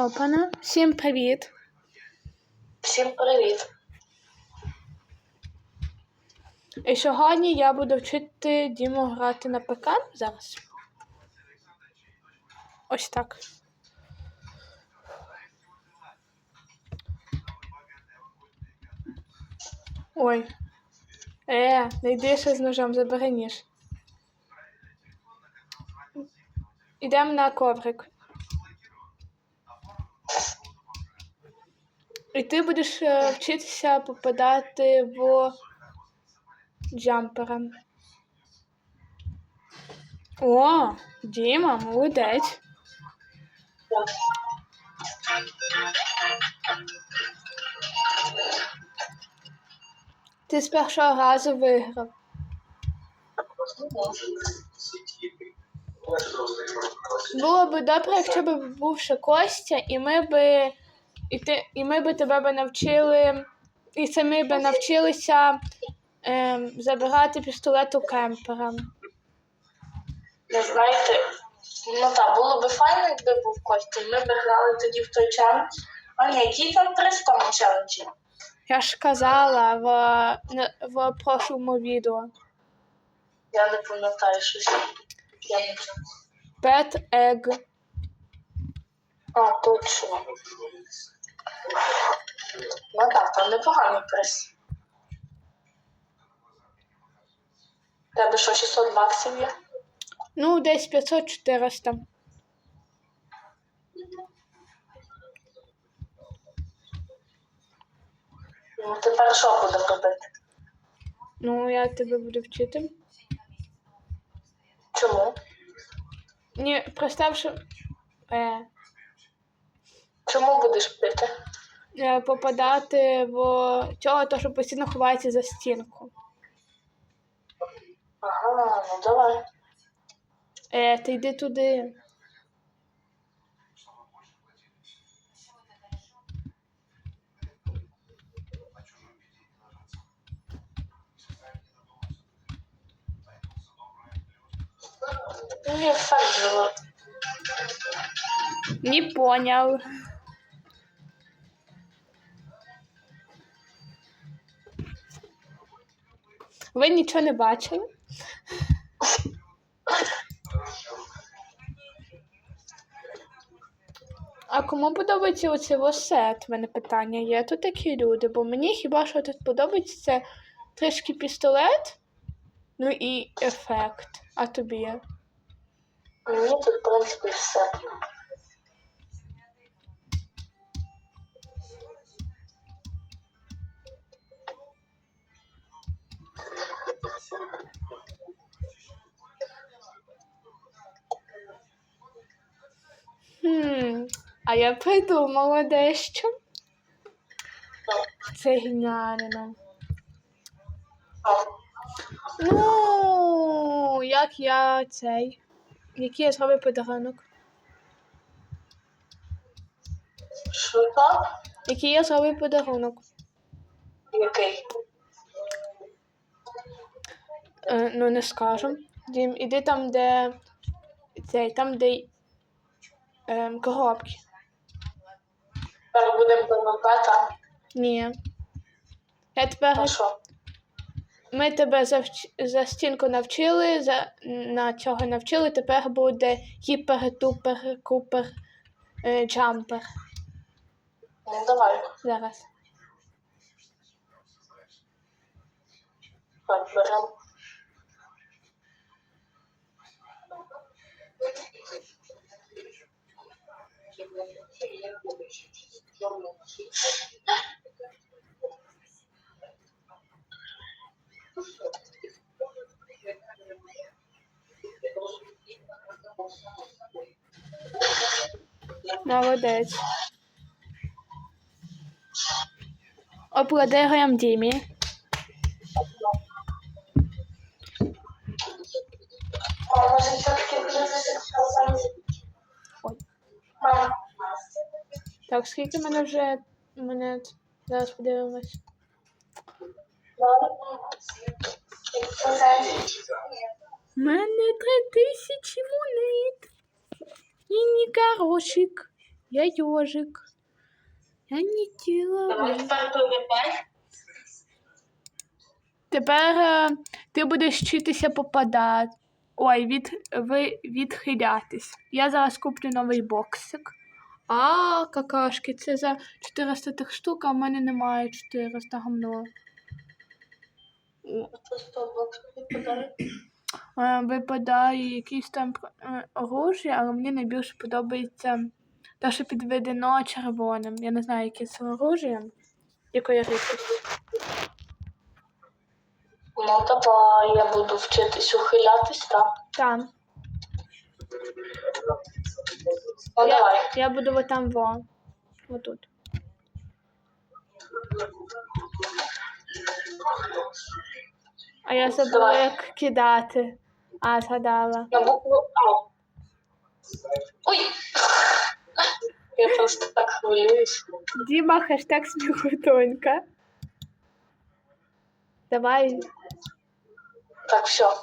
Опана. Всім привіт. Всім привіт. І сьогодні я буду вчити Діму грати на ПК зараз. Ось так. Ой. Е, не йди ще з ножом, забери ніж. Ідемо на коврик. І ти будеш е, вчитися попадати в джампера. О, Діма, молодець. Ти з першого разу виграв. Було б добре, якщо б був ще Костя, і ми би, і ти, і ми би тебе би навчили, і самі би навчилися ем, забирати пістолет у кемпера. Не знаєте, ну так, було б файно, якби був Костя. Ми б грали тоді в той челендж. А ні, який там 300 на челенджі? Я ж казала в, в прошлому відео. Я не пам'ятаю щось. Я не чув. Pet Egg. А, точно. Ну так, там непоганий приз. Тебе що, 600 баксів є? Ну, десь 500-400. Ну, тепер що будемо робити? Ну, я тебе буду вчити. Чому? Ні, представ, що е, Чому будеш пити? е, попадати в цього, то що постійно ховається за стінку. Ага, ну давай. Е, ти йди туди. Ну. Не поняв. Ви нічого не бачили? А кому подобається оцей восет? В мене питання є. Тут такі люди, бо мені хіба що тут подобається це трішки пістолет, ну і ефект. А тобі? Мені тут, в принципі, все. Хм, а я придумала дещо. Це геніально. Ну, як я цей. Який я зробив подарунок? Що? Який я зробив подарунок? Який? Е, ну, не скажу. Дім, іди там, де. Цей, там, де. Ем, коробки. Тепер будемо ПВП. Ні. Я тепер. Що? Ми тебе за, за стінку навчили, за, на цього навчили, тепер буде гіпер-тупер, купер, е, джампер. Ну, давай. Зараз. Так, беремо. Молодець. Аплодируємо Дімі. Так, скільки в мене вже монет? Зараз подивимось. У мене три тисячі монет. І ні горошик. Я йожик. Я не тіло. Тепер. Е, ти будеш вчитися попадати. Ой, від, ви, відхилятись. Я зараз куплю новий боксик. А, какашки, це за 400 тих штук, а в мене немає 400 гамно. Це випадає. Випадає якісь там е, але мені найбільше подобається те, що підведено червоним. Я не знаю, яке це оружие, якої рідкості. Ну давай, я буду вчитись ухилятись, так? Там. Ну я, давай. я буду вот там во. Вот тут. А я забула, Давай. як кидати. А, згадала. На букву А. Ой! Я просто так хвилююсь. Діма, хештег сміхутонька. Давай. Так, все.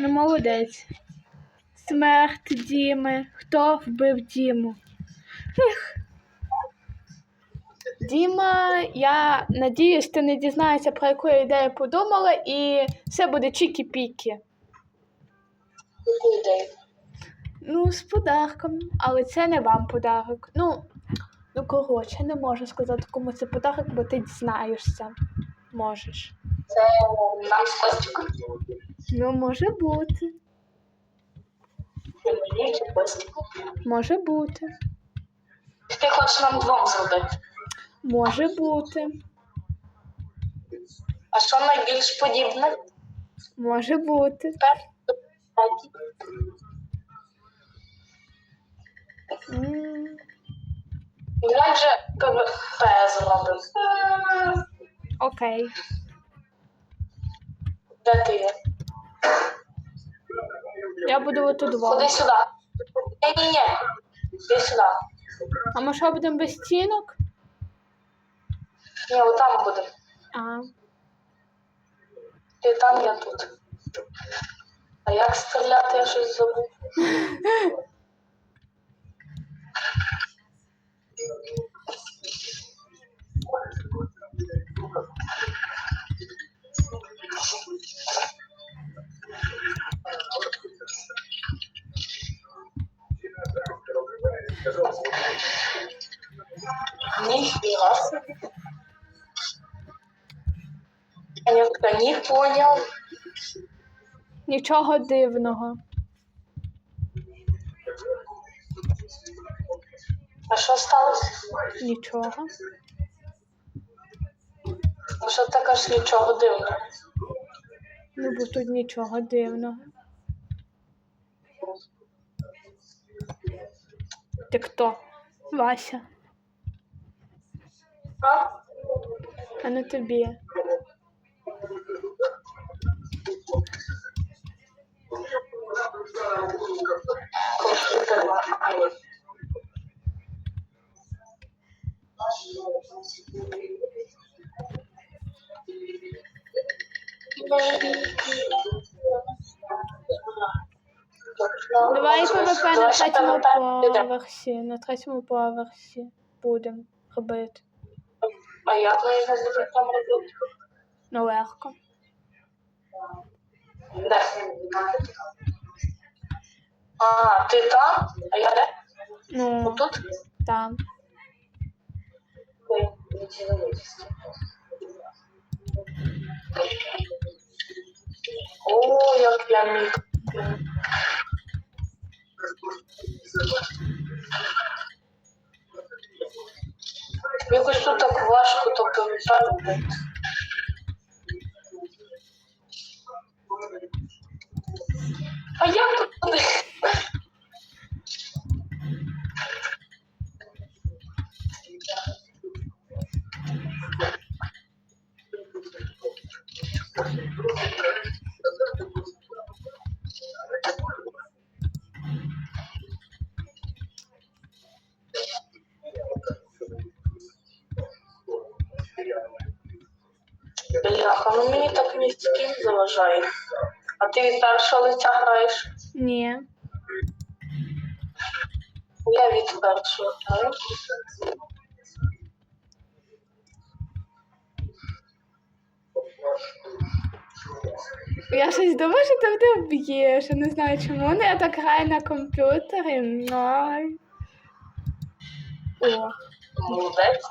Ну, молодець. Смерть Діми. Хто вбив Діму? Ех. Діма, я надіюсь, ти не дізнаєшся, про яку я ідею подумала, і все буде чікі-пікі. Ну, з подарком, але це не вам подарок. Ну, ну коротше, не можу сказати, кому це подарок, бо ти дізнаєшся. Можеш. Це нам з Костіком. Ну, може бути. Може бути. Ти хочеш нам двом зробити. Може бути. А що найбільш подібне? Може бути. Давай вже ПВП зробимо. М, Окей. Де ти є? Я буду отут Ходи два. сюди. Ні-ні-ні. Іди сюди. А ми що будемо без стінок? Ні, отам будемо. А, Ти там, я тут. А як стріляти, я щось забув. Ніхіра собі. Я не понял. нічого дивного. А що сталося? Нічого. Ну що ти кажеш нічого дивного? Ну, бо тут нічого дивного. Ти хто? Вася. А? А не тобі. Комп'ютер. Давай ПВП на Давай ще третьому PvP підемо. поверсі. На третьому поверсі будемо робити. А як ми його будемо там робити? Ну, легко. Де? А, ти там? А я де? Ну, Отут? там. Ой. О, як я міг. Thank you. Бляха, ну мені так мій скін заважає. А ти від першого лиця граєш? Ні. Я від першого граю. Я щось думаю, що ти мене вб'єш. Я не знаю чому. Ну, я так граю на комп'ютері. Ай. О. Молодець.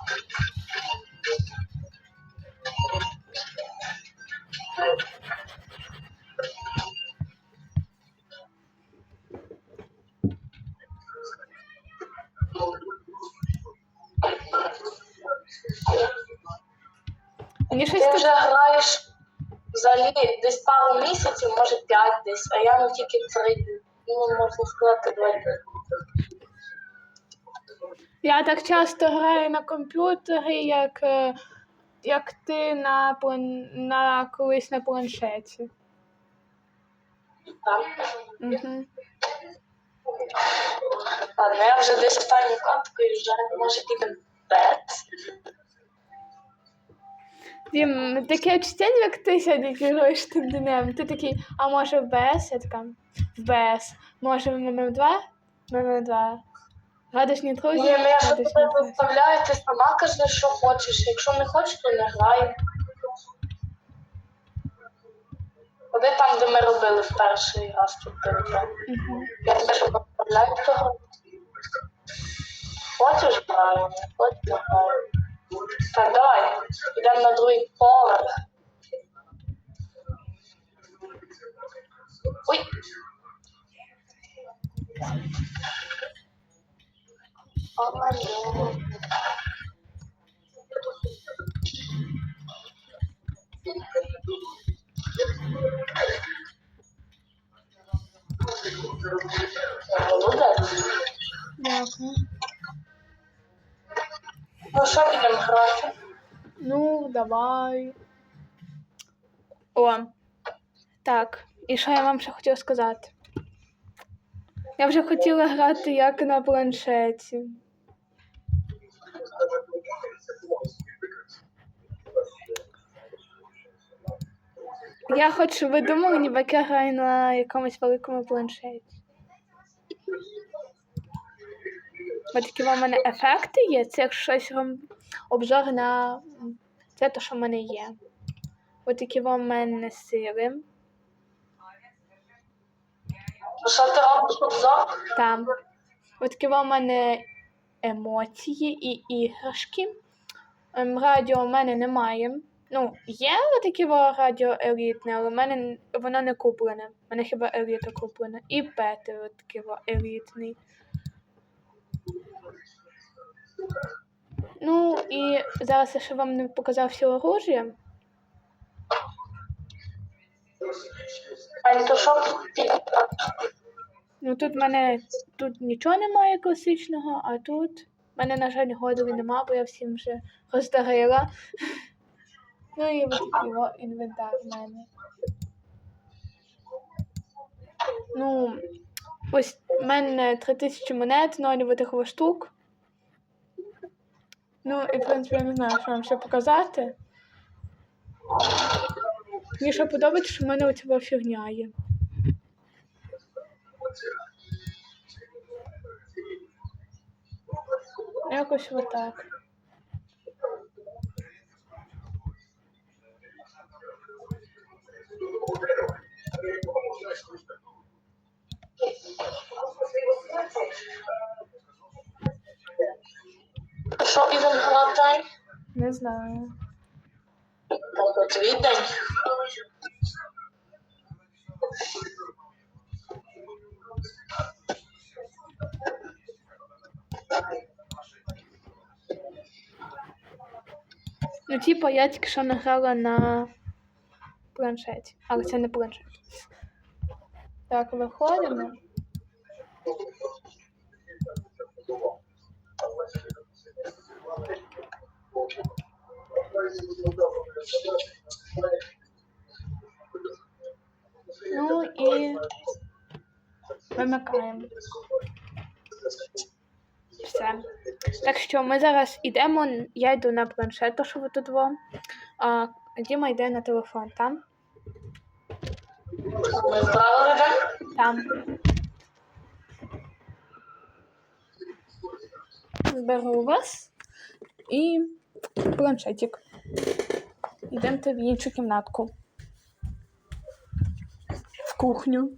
Вже граєш взагалі десь пару місяців, може п'ять десь, а я ну тільки три дні. Ну, можна сказати, два дні. Я так часто граю на комп'ютері, як, е, як ти на, на колись на планшеті. Так. Угу. Ладно, я вже десь останню картку вже може підемо пет. Дім, таке відчуття, як ти сьогодні керуєш тим днем. Ти такий, а може в БС? Я така, в БС. Може в ММ2? ММ2. Радужні друзі? Ні, ну я ж радужні тебе друзі. заставляю, ти сама кажеш, що хочеш. Якщо не хочеш, то не грай. Ходи там, де ми робили в перший раз тут. Мгм. Я тебе ж заставляю того. Хочеш граю, не хочеш не давай, йдемо на другий поверх. Ой. О, Марія. Молодець. Ну що будемо грати? Ну, давай. О. Так. І що я вам ще хотіла сказати? Я вже хотіла грати як на планшеті. Я хочу, ви думали, ніби я граю на якомусь великому планшеті. Бо такі в мене ефекти є, це якщо щось вам обзор на це те, що в мене є. Ось такі в мене сили. Що ти робиш обзор? Там. Ось такі в мене емоції і іграшки. Ем, Радіо в мене немає. Ну, є таке радіо елітне, але в мене воно не куплене. У мене хіба еліта куплена. І Петер такий елітний. Ну і зараз я ще вам не показав все оружие. Ань, то що? Ну тут в мене тут нічого немає класичного, а тут в мене, на жаль, годові нема, бо я всім вже роздарила. Ну і ось такий о, інвентар в мене. Ну, ось в мене 3000 монет, ноль такого штук. Ну, і в принципі я не знаю, що вам ще показати. Мені ще подобається, що в мене оця фігня є. Якось отак. Що грати? Ань? Не знаю. Так, твій день. Ну, типу, я тільки що награла на планшеті, але це не планшет. Так, виходимо. Ну і вимикаємо. Все. Так що ми зараз йдемо, я йду на планшет, то що ви тут во. А Діма йде на телефон, там? Ми вправо ведемо? Там. Зберу вас і планшетик. Йдемте в іншу кімнатку. В кухню.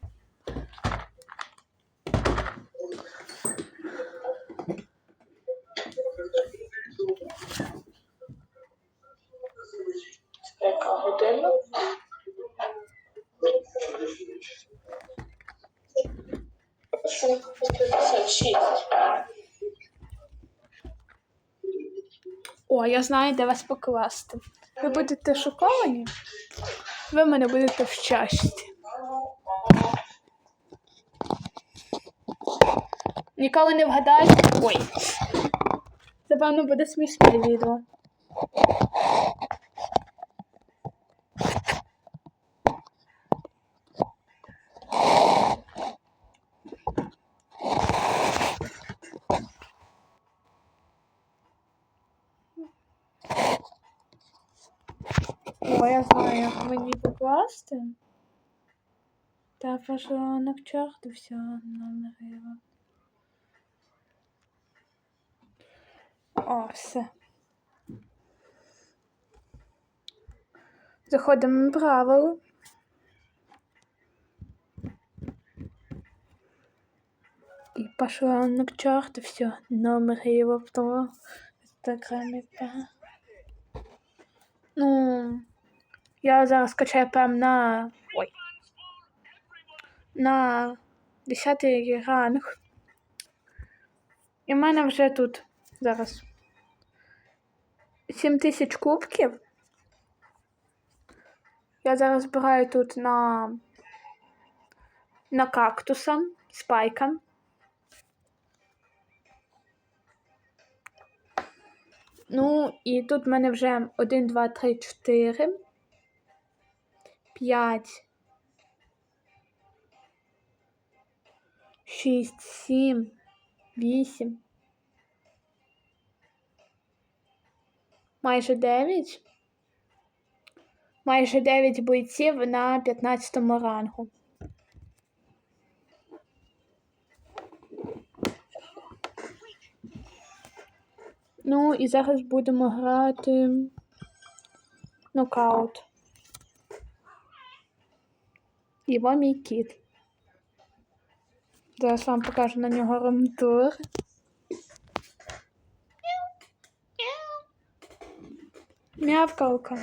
Яка година? Шість. О, я знаю, де вас покласти. Ви будете шоковані? Ви мене будете в щасті. Ніколи не вгадаєте. Ой. Це, певно, буде смішне відео. О, я знаю, як мені покласти. Та пошла черту все номер його. О, все. Заходимо в правило. И пошла она к черту все. Номер его в инстаграме. да. Ну, я зараз качаю прям на. Ой. На 10 ранг. І в мене вже тут зараз 7 тисяч кубків. Я зараз збираю тут на, на кактуса, спайка. Ну, і тут в мене вже 1, 2, 3, 4, 5, 6, 7, 8, майже 9. Майже 9 бойців на 15 рангу. Ну і зараз будемо грати нокаут. Його мій кіт. Зараз вам покажу на нього ромтур. Мявкалка.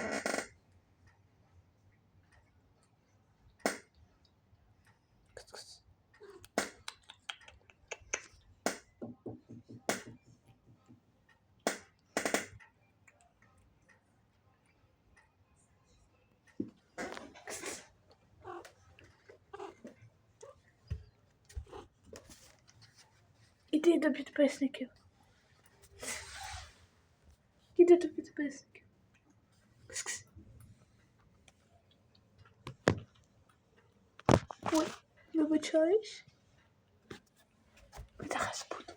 підписників. Іди до підписників. Кс-кс. Ой, вибачаюсь. Зараз буду.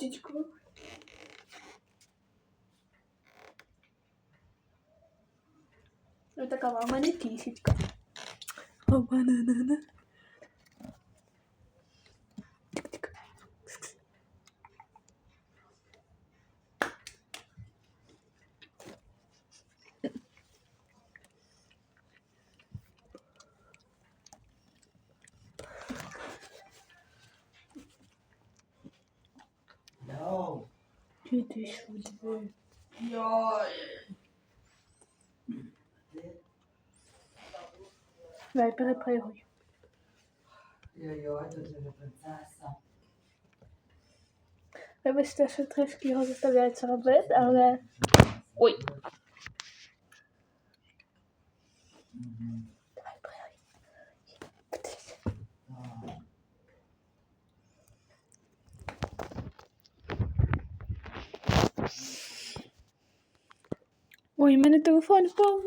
Дідечко. Ось така у мене кисечка. О, банана. Іди сюди. Давай, перепригуй. Ой-ой, тут вже принцеса. Вибачте, що трішки його заставляють це робити, але. Ой. Мгм. Давай, пригай. Ой, мене телефон впав.